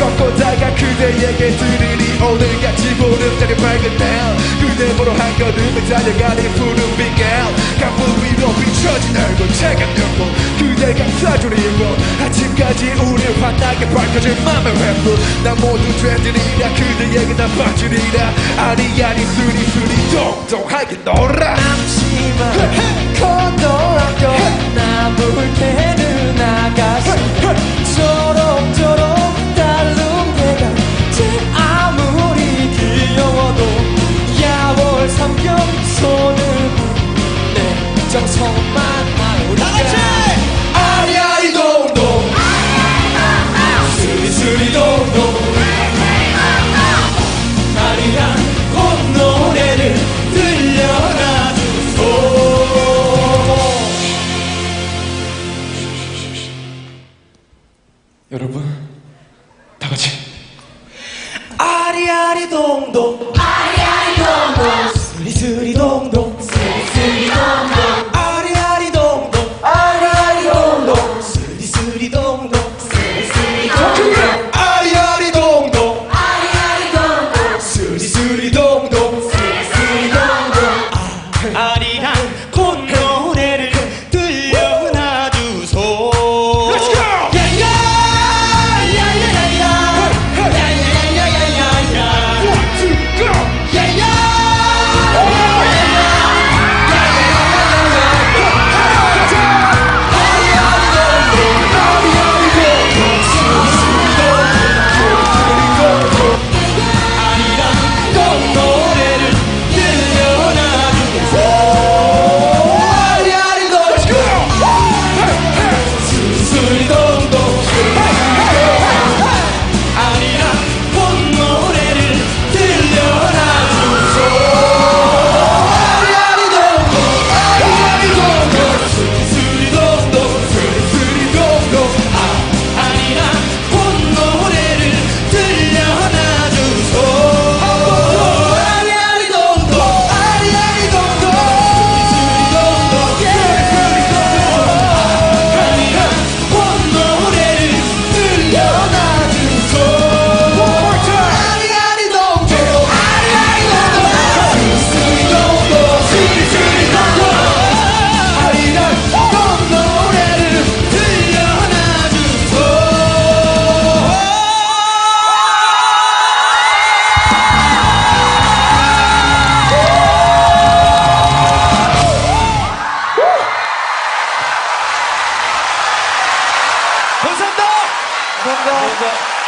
꺾고다가 그대에게 들으니 오늘같이 보름달이 밝은 날. 그대 보러 한 걸음에 달려가는 푸른 빛깔. 강물 위로 비춰진 얼굴 누구 그대가 사주리고 아침까지 우리 환하게 밝혀질 맘의 횃불 난 모두 되드리라 그대에게 난 빠지리라. 아니 아니 쓰리 쓰리 동동하게 놀아. 남지만 여러분 다 같이. 아리아리 동동. 아리아리 동동 감사합니다. 감사합니다.